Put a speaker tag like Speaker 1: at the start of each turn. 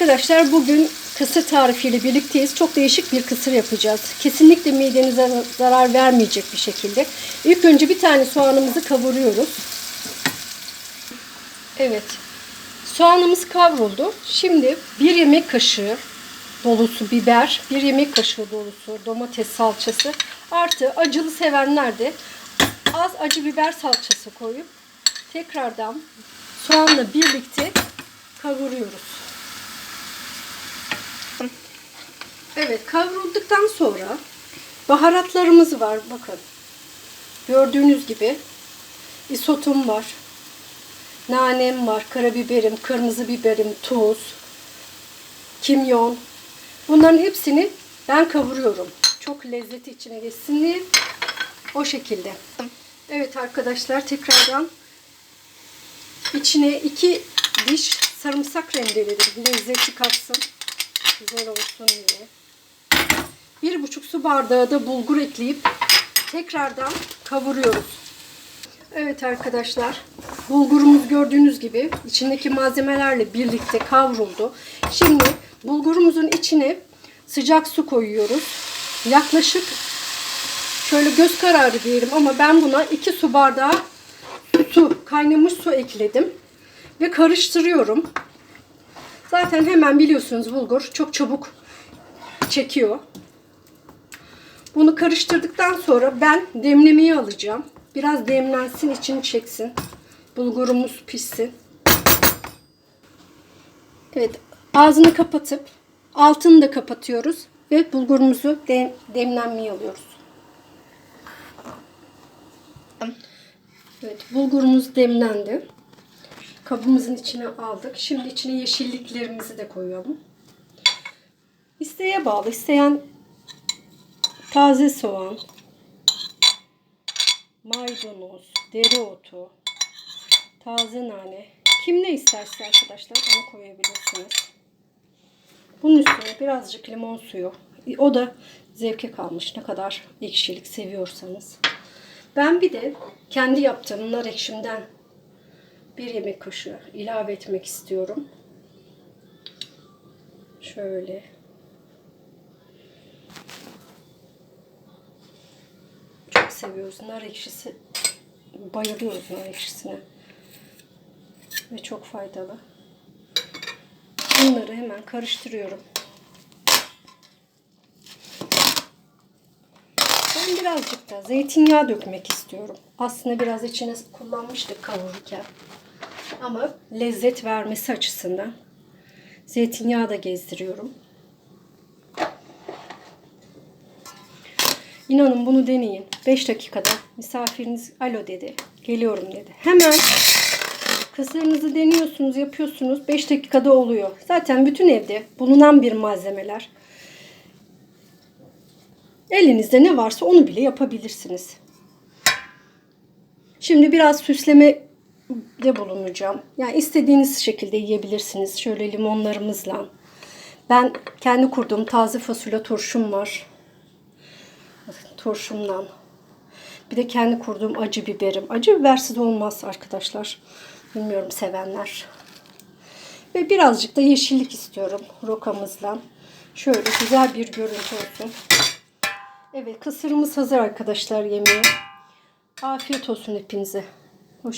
Speaker 1: Arkadaşlar bugün kısır tarifiyle birlikteyiz. Çok değişik bir kısır yapacağız. Kesinlikle midenize zarar vermeyecek bir şekilde. İlk önce bir tane soğanımızı kavuruyoruz. Evet. Soğanımız kavruldu. Şimdi bir yemek kaşığı dolusu biber, bir yemek kaşığı dolusu domates salçası artı acılı sevenler de az acı biber salçası koyup tekrardan soğanla birlikte kavuruyoruz. Evet kavrulduktan sonra baharatlarımız var bakın. Gördüğünüz gibi isotum var. Nanem var, karabiberim, kırmızı biberim, tuz, kimyon. Bunların hepsini ben kavuruyorum. Çok lezzeti içine geçsin diye. O şekilde. Evet arkadaşlar tekrardan içine iki diş sarımsak rendeledim. Lezzeti katsın. Güzel olsun diye. Bir buçuk su bardağı da bulgur ekleyip tekrardan kavuruyoruz. Evet arkadaşlar. Bulgurumuz gördüğünüz gibi içindeki malzemelerle birlikte kavruldu. Şimdi bulgurumuzun içine sıcak su koyuyoruz. Yaklaşık şöyle göz kararı diyelim ama ben buna 2 su bardağı su, kaynamış su ekledim. Ve karıştırıyorum. Zaten hemen biliyorsunuz bulgur çok çabuk çekiyor. Bunu karıştırdıktan sonra ben demlemeyi alacağım. Biraz demlensin, içini çeksin. Bulgurumuz pişsin. Evet, ağzını kapatıp altını da kapatıyoruz ve bulgurumuzu dem demlenmeye alıyoruz. Evet, bulgurumuz demlendi. Kabımızın içine aldık. Şimdi içine yeşilliklerimizi de koyalım. İsteğe bağlı. İsteyen taze soğan, maydanoz, dereotu, taze nane. Kim ne isterse arkadaşlar onu koyabilirsiniz. Bunun üstüne birazcık limon suyu. O da zevke kalmış. Ne kadar ekşilik seviyorsanız. Ben bir de kendi yaptığım nar ekşimden bir yemek kaşığı ilave etmek istiyorum. Şöyle. Çok seviyoruz. Nar ekşisi. Bayılıyoruz nar ekşisine. Ve çok faydalı. Bunları hemen karıştırıyorum. Ben birazcık da zeytinyağı dökmek istiyorum. Aslında biraz içine kullanmıştık kavururken. Ama lezzet vermesi açısından zeytinyağı da gezdiriyorum. İnanın bunu deneyin. 5 dakikada misafiriniz alo dedi. Geliyorum dedi. Hemen kısırınızı deniyorsunuz, yapıyorsunuz. 5 dakikada oluyor. Zaten bütün evde bulunan bir malzemeler. Elinizde ne varsa onu bile yapabilirsiniz. Şimdi biraz süsleme de bulunacağım. Yani istediğiniz şekilde yiyebilirsiniz. Şöyle limonlarımızla. Ben kendi kurduğum taze fasulye turşum var. Turşumdan. Bir de kendi kurduğum acı biberim. Acı bibersiz olmaz arkadaşlar. Bilmiyorum sevenler. Ve birazcık da yeşillik istiyorum rokamızla. Şöyle güzel bir görüntü olsun. Evet kısırımız hazır arkadaşlar yemeğe. Afiyet olsun hepinize.